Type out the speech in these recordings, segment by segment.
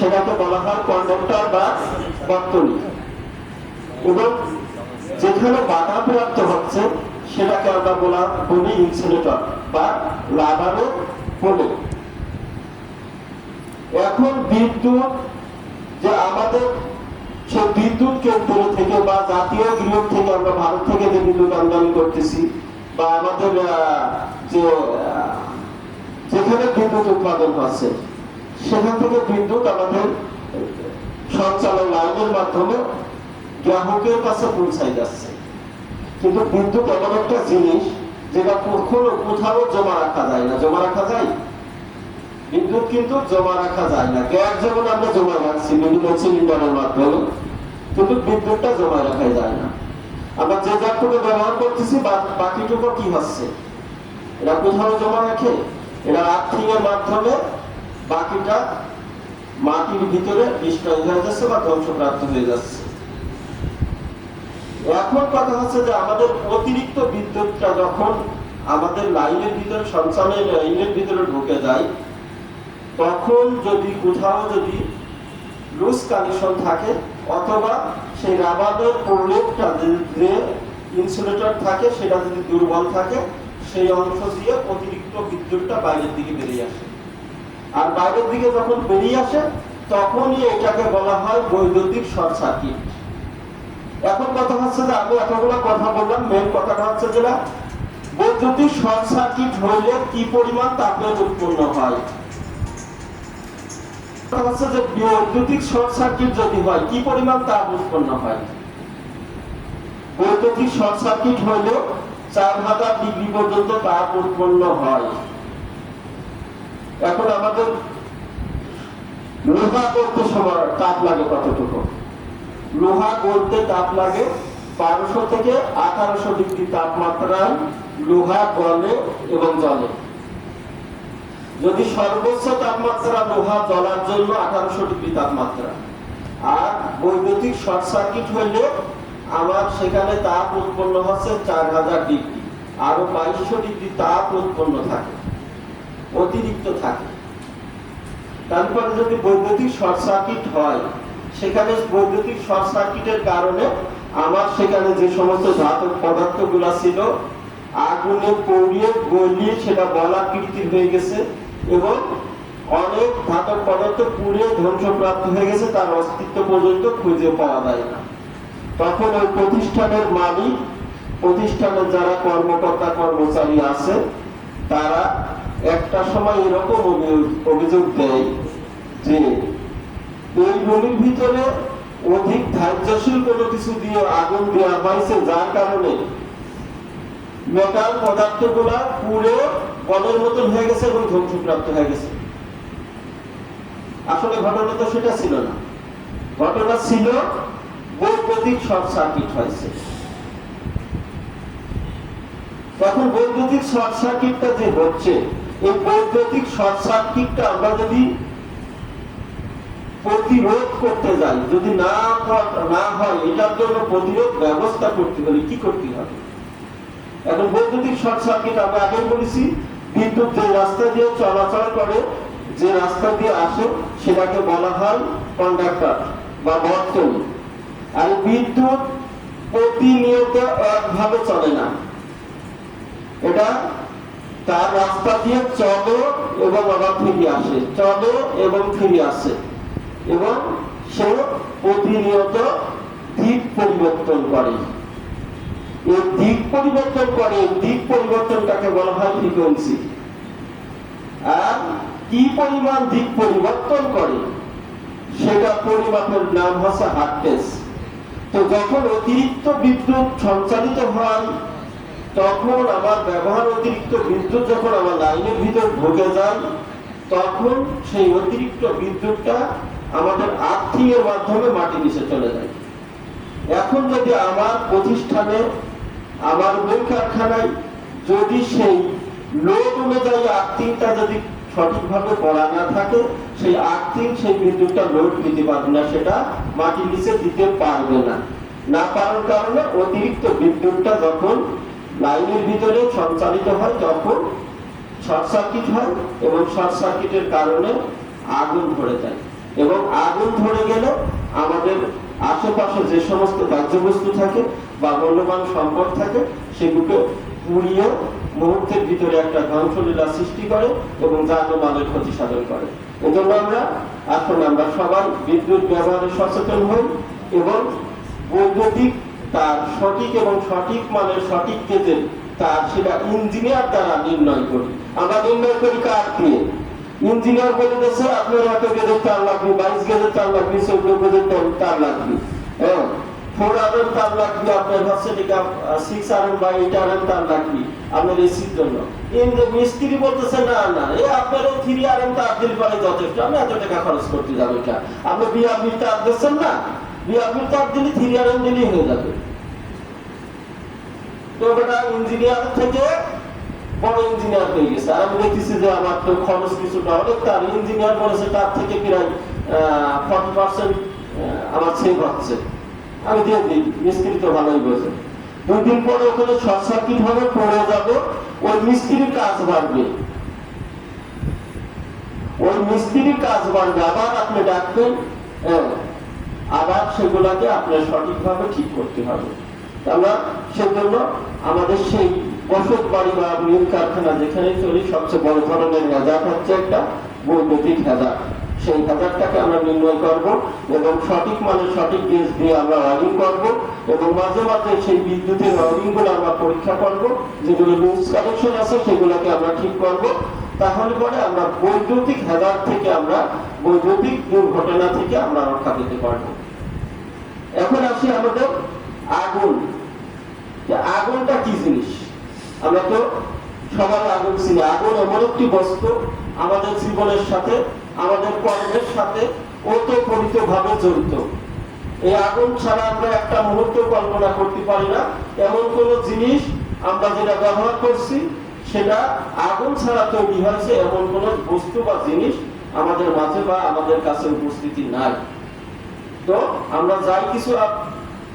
সেটাকে বলা হয় কন্ডাক্টর বা বর্তনী এবং যেখানে বাধা প্রাপ্ত হচ্ছে, সেটাকে আমরা বলা বলি ইনসুলেটর বা লাভানো বলে। এখন বিদ্যুৎ, যে আমাদের সে বিদ্যুৎ কেন্দ্র থেকে বা জাতীয় গৃহ থেকে আমরা ভারত থেকে যে বিদ্যুৎ আমদানি করতেছি, বা আমাদের যে যেখানে বিদ্যুৎ উৎপাদন হচ্ছে সেখান থেকে বিদ্যুৎ আমাদের সঞ্চালন লাইনের মাধ্যমে গ্রাহকের কাছে পৌঁছাই যাচ্ছে। কিন্তু বিদ্যুৎ এমন একটা জিনিস যেটা কখনো কোথাও জমা রাখা যায় না। জমা রাখা যায়? বিদ্যুৎ কিন্তু জমা রাখা যায় না। গ্যাস যেমন আমরা জমা রাখছি, বিভিন্ন সিলিন্ডারের মাধ্যমে, কিন্তু বিদ্যুৎটা জমা রাখা যায় না। আমরা যে যাটুকু ব্যবহার করতেছি বাকিটুকু কি হচ্ছে? এটা কোথাও জমা রাখে? এটা আর্থিং এর মাধ্যমে বাকিটা মাটির ভিতরে ডিস্ট্রয় হয়ে যাচ্ছে বা ধ্বংসপ্রাপ্ত হয়ে যাচ্ছে। এখন কথা হচ্ছে যে আমাদের অতিরিক্ত বিদ্যুৎটা যখন আমাদের লাইনের ভিতরে সঞ্চালনের লাইনের ভিতরে ঢুকে যায়, তখন যদি, কোথাও যদি লুজ কানেকশন থাকে অথবা সেই রাবারের প্রলেপটা যে ইনসুলেটর থাকে, সেটা যদি দুর্বল থাকে, সেই অংশ দিয়ে অতিরিক্ত বিদ্যুৎটা বাইরের দিকে বেরিয়ে আসে। আর বাইরের দিকে যখন বেরিয়ে আসে, তখনই এটাকে বলা হয় বৈদ্যুতিক শর্ট সার্কিট। এখন কথা হচ্ছে যে আমি এতগুলো কথা বললাম মেন কথাটা হচ্ছে যে বৈদ্যুতিক শর্ট সার্কিট হইলে কি পরিমাণ তাপের উৎপন্ন হয়? হচ্ছে যে বৈদ্যুতিক শর্ট সার্কিট যদি হয়, কি পরিমাণ তাপ উৎপন্ন হয়? বৈদ্যুতিক শর্ট সার্কিট হইলে চার হাজার ডিগ্রি পর্যন্ত তাপ উৎপন্ন হয়। এখন আমাদের লোহা করতে সময় তাপ লাগে কতটুকু? লোহা গলতে তাপ লাগে বারোশো থেকে আঠারোশো ডিগ্রি তাপমাত্রায় লোহা গলে এবং জ্বলে। যদি সর্বোচ্চ তাপমাত্রা লোহা জ্বলার জন্য আঠারোশো ডিগ্রি তাপমাত্রা। আর বৈদ্যুতিক শর্ট সার্কিট হইলে আমার সেখানে তাপ উৎপন্ন হচ্ছে চার হাজার ডিগ্রি। আরও বাইশশো ডিগ্রি তাপ উৎপন্ন থাকে। অতিরিক্ত থাকে। তারপরে যদি বৈদ্যুতিক শর্ট সার্কিট হয়, সেখানে বৈদ্যুতিক শর্ট সার্কিটের কারণে আমার সেখানে যে সমস্ত ধাতব পদার্থগুলো ছিল, আগুনে পড়িয়ে গলিয়ে সেটা বলাকৃতির হয়ে গেছে এবং অনেক ধাতব পদার্থ পুড়ে ধ্বংসপ্রাপ্ত হয়ে গেছে, তার অস্তিত্ব পর্যন্ত খুঁজে পাওয়া যায় না। তখন ওই প্রতিষ্ঠানের মালিক, প্রতিষ্ঠানের যারা কর্মকর্তা কর্মচারী আছে, তারা একটা সময় এরকম অভিযোগ দেয় যে এই রুমের ভিতরে অধিক ধার্যশীল কোনো কিছু দিয়ে আগুন দেওয়া হয়েছে, যার কারণে মেটাল পদার্থগুলা পুরো বলের মতন হয়ে গেছে এবং ধ্বংসপ্রাপ্ত হয়ে গেছে। আসলে ঘটনা তো সেটা ছিল না। ঘটনা ছিল বৈদ্যুতিক শর্ট সার্কিট হয়েছে। তখন বৈদ্যুতিক শর্ট সার্কিটটা যে হচ্ছে এই বৈদ্যুতিক শর্ট আমরা যদি প্রতিরোধ করতে যাই, যদি না না হয়, এটার জন্য প্রতিরোধ ব্যবস্থা করতে কি করতে হবে? এখন বৈদ্যুতিক আগেই বলেছি যে রাস্তা দিয়ে চলাচল করে, যে রাস্তা দিয়ে আসে, সেটাকে বলা হয় কন্ডাক্টর বা বর্তনী। আর বিদ্যুৎ প্রতিনিয়ত একভাবে চলে না। এটা তার রাস্তা দিয়ে চলো এবং আবার ফিরে আসে। চলো এবং ফিরে আসে। এবং সে প্রতিনিয়ত দিক পরিবর্তন করে। এই দিক পরিবর্তন করে দিক পরিবর্তনটাকে বলা হয় ফ্রিকোয়েন্সি আর কি পরিমাণ দিক পরিবর্তন করে, সেটা পরিমাপের নাম হচ্ছে হার্টেস তো যখন অতিরিক্ত বিদ্যুৎ সঞ্চালিত হয় তখন আমার ব্যবহার অতিরিক্ত বিদ্যুৎ যখন আমার লাইনের ভিতর ঢুকে যায় তখন সেই অতিরিক্ত বিদ্যুৎটা আমাদের আর্থিং মাধ্যমে মাটি নিচে চলে যায়। এখন যদি আমার প্রতিষ্ঠানে, আমার বই কারখানায় যদি সেই লোড অনুযায়ী আর্থিংটা যদি সঠিকভাবে করা না থাকে, সেই আর্থিং সেই বিদ্যুৎটা লোড দিতে পারবে না, সেটা মাটি নিচে দিতে পারবে না। না পারার কারণে অতিরিক্ত বিদ্যুৎটা যখন লাইনের ভিতরে সঞ্চালিত হয় তখন শর্ট সার্কিট হয় এবং শর্ট সার্কিটের কারণে আগুন ধরে যায়। এবং আগুন ধরে গেলে আমাদের আশেপাশে যে সমস্ত বস্তু থাকে বা মূল্যবান সম্পদ থাকে সেগুলো পুড়িয়ে মুহূর্তের ভিতরে একটা ধ্বংসলীলা সৃষ্টি করে এবং যানবাহনের ক্ষতি সাধন করে। এজন্য আমরা এখন আমরা সবাই বিদ্যুৎ ব্যবহারে সচেতন হই এবং বৈদ্যুতিক তার সঠিক এবং সঠিক মানের সঠিক কেজের তার সেটা ইঞ্জিনিয়ার দ্বারা নির্ণয় করি। আমরা নির্ণয় করি কার দিয়ে? ইঞ্জিনিয়ার বলে দিয়েছে আপনার এত গেজের তার লাগবে, বাইশ গেজের তার লাগবে, চৌদ্দ গেজের তার লাগবে। হ্যাঁ ফোর তার লাগবে, আপনার হচ্ছে সিক্স বা এইট তার লাগবে, আপনার এসির জন্য। কিন্তু মিস্ত্রি বলতেছে, না না আপনার থ্রি তার দিল পারে যথেষ্ট, আমি এত টাকা খরচ করতে যাব এটা। আপনি বিআরবি তার দিচ্ছেন না? বিআরবি তার দিলে থ্রি আর এম দিলেই হয়ে যাবে। ইঞ্জিনিয়ার থেকে বড় ইঞ্জিনিয়ার হয়ে গেছে। আর আমি দেখতেছি যে আমার তো খরচ কিছুটা তার ইঞ্জিনিয়ার বলেছে তার থেকে প্রায় ফর্টি পার্সেন্ট আমার হচ্ছে। আমি দিয়ে দিই মিস্ত্রি তো ভালোই দুই দিন পরে ওখানে শর্ট সার্কিট হবে পড়ে ওই মিস্ত্রির কাজ বাড়বে। ওই মিস্ত্রির কাজ বাড়বে আবার আপনি ডাকবেন হ্যাঁ, আবার সেগুলাকে আপনার সঠিকভাবে ঠিক করতে হবে। আমরা সেজন্য আমাদের সেই বাড়ি বা মিল কারখানা যেখানে চলি, সবচেয়ে বড় ধরনের হচ্ছে একটা বৈদ্যুতিক সেই হেজারটাকে আমরা নির্ণয় করব এবং সঠিক মানে সঠিক গেজ দিয়ে আমরা করব এবং মাঝে মাঝে সেই বিদ্যুতের আমরা পরীক্ষা করব, যেগুলো লুজ কানেকশন আছে সেগুলোকে আমরা ঠিক করব। তাহলে পরে আমরা বৈদ্যুতিক হেজার থেকে আমরা বৈদ্যুতিক দুর্ঘটনা থেকে আমরা রক্ষা পেতে পারব। এখন আসি আমাদের আগুন। আগুনটা কি জিনিস? আমরা তো সবাই আগুন চিনি। আগুন এমন একটি বস্তু আমাদের জীবনের সাথে, আমাদের কর্মের সাথে ওতপ্রোত ভাবে জড়িত। এই আগুন ছাড়া আমরা একটা মুহূর্ত কল্পনা করতে পারি না। এমন কোন জিনিস আমরা যেটা ব্যবহার করছি, সেটা আগুন ছাড়া তৈরি হয়েছে এমন কোন বস্তু বা জিনিস আমাদের মাঝে বা আমাদের কাছে উপস্থিতি নাই। তো আমরা যাই কিছু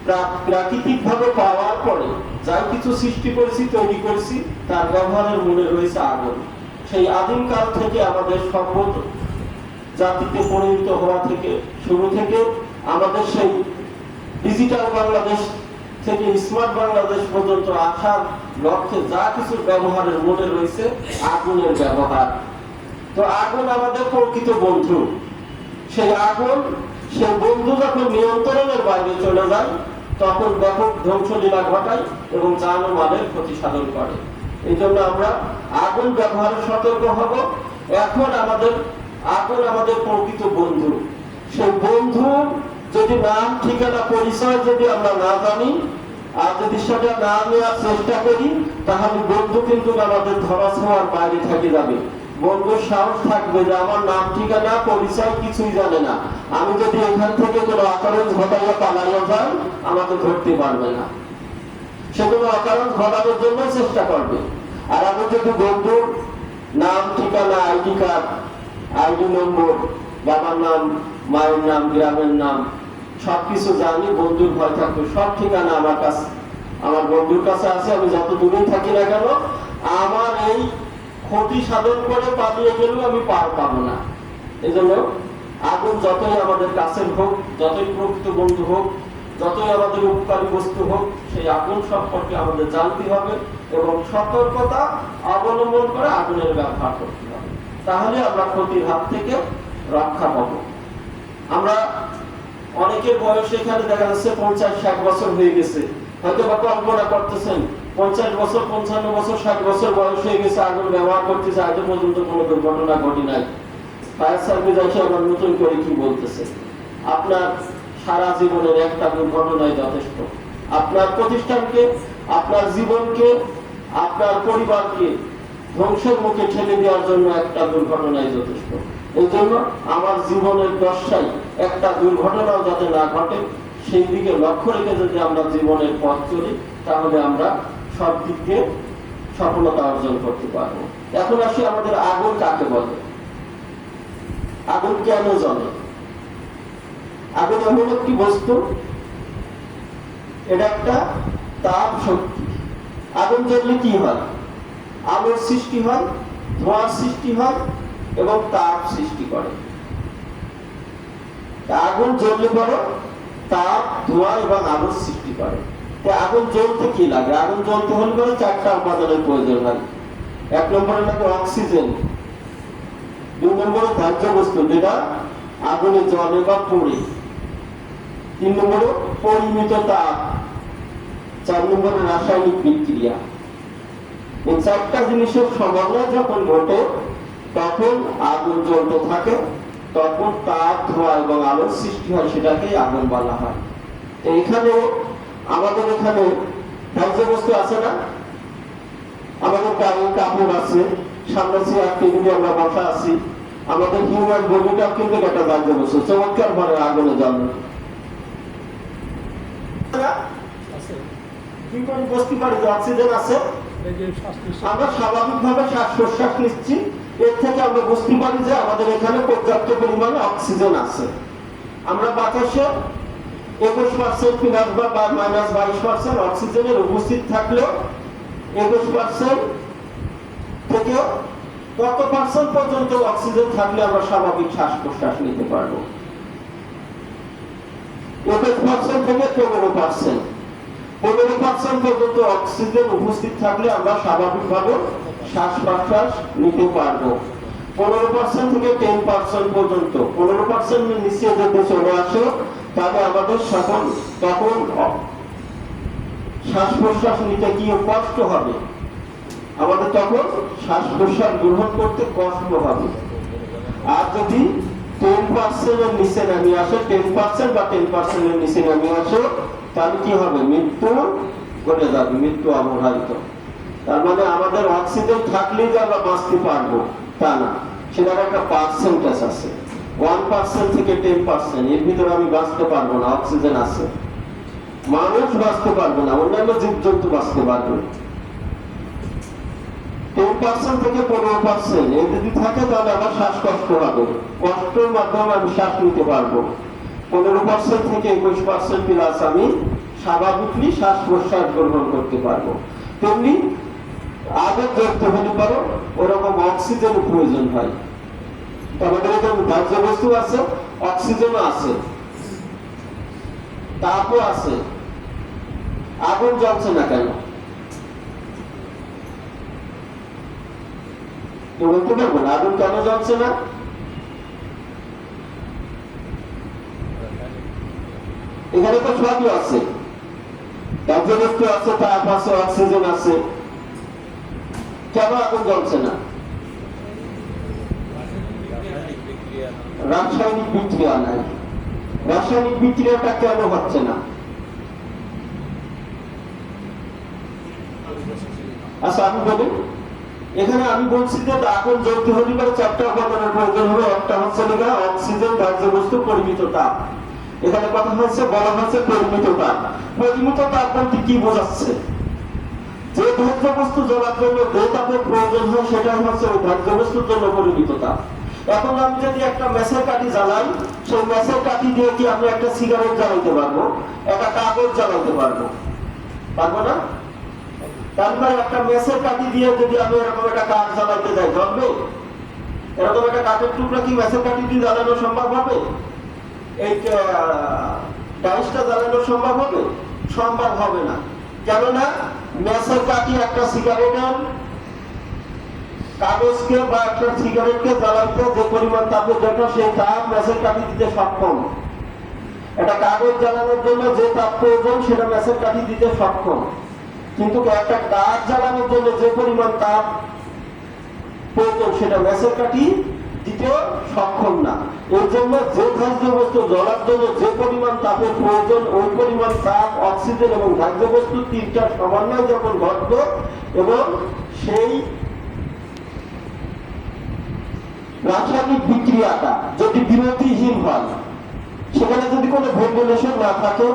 আপ- প্রা- প্রাকৃতিক ভাবে পাওয়ার পরে যাই কিছু সৃষ্টি করেছি, তৈরি করেছি, তার ব্যবহারের মূলে রয়েছে আগুন। সেই থেকে আমাদের সভ্য জাতিতে পরিণত হওয়া থেকে, শুরু থেকে আমাদের সেই ডিজিটাল বাংলাদেশ থেকে স্মার্ট বাংলাদেশ পর্যন্ত আসার লক্ষ্যে যা কিছু ব্যবহারের রয়েছে, আগুনের ব্যবহার। তো আগুন আমাদের প্রকৃত বন্ধু। সেই আগুন, সেই বন্ধু যখন নিয়ন্ত্রণের বাইরে চলে যায় তখন ব্যাপক ধ্বংসলীলা ঘটায় এবং জানমালের ক্ষতি সাধন করে। এই জন্য আমরা আগুন ব্যবহারে সতর্ক হব। এখন আমাদের, আগুন আমাদের প্রকৃত বন্ধু। সেই বন্ধু যদি নাম, ঠিকানা, পরিচয় যদি আমরা না জানি, আর যদি সেটা না নেওয়ার চেষ্টা করি, তাহলে বন্ধু কিন্তু আমাদের ধরা ছোঁয়ার বাইরে থেকে যাবে। বন্ধুর সাহস থাকবে যে আমার নাম, ঠিকানা, পরিচয় কিছুই জানে না। আমি যদি এখান থেকে কোনো অকারণ ঘটাইয়া পালাইয়া যাই, আমাকে ধরতে পারবে না। সে কোনো অকারণ ঘটানোর জন্য চেষ্টা করবে। আর আমি যদি বন্ধুর নাম, ঠিকানা, আইডি কার্ড, আইডি নম্বর, বাবার নাম, মায়ের নাম, গ্রামের নাম, সবকিছু জানি, বন্ধুর ভয় থাকবে। সব ঠিকানা আমার কাছে, আমার বন্ধুর কাছে আছে, আমি যত দূরেই থাকি না কেন, আমার এই ক্ষতি সাধন করে পালিয়ে গেলেও আমি পার পাবো না। এই জন্য আগুন যতই আমাদের কাছের হোক, যতই প্রকৃত বন্ধু হোক, যতই আমাদের উপকারী বস্তু হোক, সেই আগুন সম্পর্কে আমাদের জানতে হবে এবং সতর্কতা অবলম্বন করে আগুনের ব্যবহার করতে হবে। তাহলে আমরা ক্ষতির হাত থেকে রক্ষা পাবো। আমরা অনেকের বয়স এখানে দেখা যাচ্ছে পঞ্চাশ ষাট বছর হয়ে গেছে। হয়তো বা কল্পনা করতেছেন পঞ্চাশ বছর, পঞ্চান্ন বছর, ষাট বছর বয়স হয়ে গেছে, আগুন ব্যবহার করতেছে আজও পর্যন্ত কোনো দুর্ঘটনা ঘটি নাই। ফায়ার সার্ভিস আবার নতুন করে কি বলতেছে? আপনার সারা জীবনের একটা দুর্ঘটনাই যথেষ্ট। আপনার প্রতিষ্ঠানকে, আপনার জীবনকে, আপনার পরিবারকে ধ্বংসের মুখে ঠেলে দেওয়ার জন্য একটা দুর্ঘটনাই যথেষ্ট। এই জন্য আমার জীবনের দশাই একটা দুর্ঘটনাও যাতে না ঘটে, সেই দিকে লক্ষ্য রেখে যদি আমরা জীবনের পথ চলি, তাহলে আমরা সব দিক দিয়ে সফলতা অর্জন করতে পারব। এখন আসি আমাদের আগুন কাকে বলে? আগুন কেন জ্বলে? আগুন এমন একটি বস্তু, এটা একটা তাপ শক্তি। আগুন জ্বললে কি হয়? আলোর সৃষ্টি হয়, ধোঁয়ার সৃষ্টি হয় এবং তাপ সৃষ্টি করে। আগুন জ্বললে পরে তাপ, ধোঁয়া এবং আলোর সৃষ্টি করে। আগুন জ্বলতে কি লাগে? আগুন জ্বলতে হলে পরে চারটা উপাদানের প্রয়োজন হয় এক নম্বরে লাগে অক্সিজেন। দুই নম্বরে ধার্য বস্তু যেটা আগুনে জলে বা পড়ে। তিন নম্বরে পরিমিত তাপ। চার নম্বরে রাসায়নিক বিক্রিয়া। এই চারটা জিনিসের সমন্বয় যখন ঘটে, তখন আগুন জ্বলতে থাকে, তখন তাপ, ধোঁয়া এবং আলোর সৃষ্টি হয় সেটাকে আগুন বলা হয়। এখানে আমাদের এখানে বস্তু আছে না? আমাদের কাপড় আছে, সামনে আমরা আছি। আমাদের হিউম্যান বডিটাও কিন্তু একটা বস্তু চমৎকার ভাবে আগুনে শ্বাস প্রশ্বাস নিচ্ছি। এর থেকে আমরা বুঝতে পারি যে আমাদের এখানে পর্যাপ্ত পরিমাণে অক্সিজেন আছে। আমরা বাতাসে একুশ পার্সেন্ট প্লাস বা মাইনাস বাইশ পার্সেন্ট অক্সিজেনের উপস্থিত থাকলেও একুশ পার্সেন্ট থেকে কত পার্সেন্ট পর্যন্ত অক্সিজেন থাকলে আমরা স্বাভাবিক শ্বাস প্রশ্বাস নিতে পারব? একুশ পার্সেন্ট থেকে পনেরো পার্সেন্ট পনেরো পার্সেন্ট পর্যন্ত অক্সিজেন উপস্থিত থাকলে আমরা স্বাভাবিকভাবে শ্বাস প্রশ্বাস নিতে পারব। পনেরো পার্সেন্ট থেকে টেন পার্সেন্ট পর্যন্ত। পনেরো পার্সেন্ট নিচে যদি চলে আসে তাহলে আমাদের সকল, তখন শ্বাস প্রশ্বাস নিতে গিয়ে কষ্ট হবে। আমাদের তখন শ্বাস প্রশ্বাস গ্রহণ করতে কষ্ট হবে। আর যদি টেন পার্সেন্টের নিচে নামে আসে টেন পার্সেন্ট বা টেন পার্সেন্টের নিচে নামে আসে, তাহলে কি হবে? মৃত্যু ঘটে যাবে, মৃত্যু অবধারিত। তার মানে আমাদের অক্সিজেন থাকলেই যে আমরা বাঁচতে পারব। তা না। সেটার একটা পার্সেন্টেজ আছে। ওয়ান পার্সেন্ট থেকে টেন পার্সেন্ট, এর ভিতরে আমি বাঁচতে পারব না, অক্সিজেন আছে। মানুষ বাঁচতে পারবে না, অন্যান্য জীবজন্তু বাঁচতে পারবে টেন পার্সেন্ট থেকে পনেরো পার্সেন্ট এই যদি থাকে তাহলে আমার শ্বাসকষ্ট হবে। কষ্টের মাধ্যমে আমি শ্বাস নিতে পারব। পনেরো পার্সেন্ট থেকে একুশ পার্সেন্ট প্লাস আমি স্বাভাবিকলি শ্বাস প্রশ্বাস গ্রহণ করতে পারব। তেমনি আগে ধরতে হলে পারো, ওরকম অক্সিজেনের প্রয়োজন হয়। আমাদের এখানে ধার্য বস্তু আছে, অক্সিজেনও আছে, তাপও আছে, আগুন জ্বলছে না কেন? বলতে পারব না আগুন কেন জ্বলছে না? এখানে তো সবই আছে। বস্তু আছে, তাপ আছে, অক্সিজেন আছে। কেন আগুন জ্বলছে না? রাসায়নিক বিক্রিয়া নাই। রাসায়নিক বিক্রিয়াটা কেন হচ্ছে না? আচ্ছা আমি বলি, এখানে আমি বলছি যে আগুন জ্বলতে হলে পরে চারটা উপাদানের প্রয়োজন হবে একটা হচ্ছে লেখা অক্সিজেন বস্তু, পরিমিত তাপ। এখানে কথা হচ্ছে বলা হচ্ছে পরিমিত তাপ। পরিমিত তাপ বলতে কি বোঝাচ্ছে? যে বস্তু জ্বলার জন্য যে তাপের প্রয়োজন হয় সেটা হচ্ছে ওই বস্তুর জন্য পরিমিত তাপ। এখন আমি যদি একটা মেসের কাঠি জ্বালাই, সেই মেসের কাঠি দিয়ে কি আমি একটা সিগারেট জ্বালাইতে পারব? একটা কাগজ জ্বালাইতে পারব? পারব না? তারপরে একটা মেসের কাঠি দিয়ে যদি আমি এরকম একটা কাঠ জ্বালাইতে যাই জ্বলবে এরকম একটা কাঠের টুকরা কি মেসের কাঠি দিয়ে জ্বালানো সম্ভব হবে? এই ডাইসটা জ্বালানো সম্ভব হবে? সম্ভব হবে না। কেননা, মেসের কাঠি একটা সিগারেটের কাগজকে বা একটা সিগারেটকে জ্বালাইতে যে পরিমাণ তাপের দরকার, সেই তাপ মেসের কাঠি দিতে সক্ষম। একটা কাগজ জ্বালানোর জন্য যে তাপ প্রয়োজন, সেটা মেসের কাঠি দিতে সক্ষম। কিন্তু একটা কাঠ জ্বালানোর জন্য যে পরিমাণ তাপ প্রয়োজন, সেটা মেসের কাঠি দিতে সক্ষম না। এর জন্য যে ধার্য বস্তু জ্বলার জন্য যে পরিমাণ তাপের প্রয়োজন, ওই পরিমাণ তাপ অক্সিজেন এবং ধার্য বস্তু তিনটার সমন্বয় যখন ঘটবে এবং সেই রাসায়নিক বিক্রিয়াটা যদি বিরতিহীন হয়, সেখানে যদি কোনো ভেন্টিলেশন না থাকে,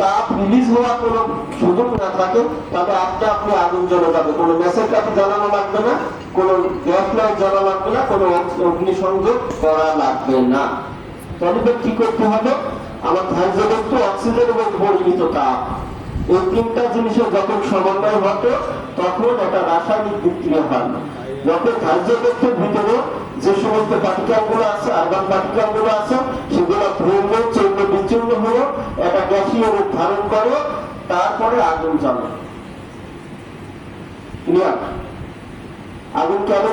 তাপ রিলিজ হওয়ার কোনো সুযোগ না থাকে আপনা আগুন জ্বলে যাবে। কোনো লাগবে না, কোনো গ্যাস লাইট লাগবে না, কোনো অগ্নি সংযোগ করা লাগবে না। এবার কি করতে হবে? আমার ধার্য বস্তু অক্সিজেন এবং পরিমিত তাপ। এই তিনটা জিনিসের যখন সমন্বয় ঘটে, তখন একটা রাসায়নিক বিক্রিয়া হয়। ধার্য বস্তুর ভিতরে যে সমস্ত পার্টিকেলগুলো আছে আর্বান পার্টিকেলগুলো আছে, সেগুলো ভ্রম চূর্ণ, বিচূর্ণ একটা গ্যাসীয় ধারণ করো, তারপরে আগুন জ্বালো আগুন কেন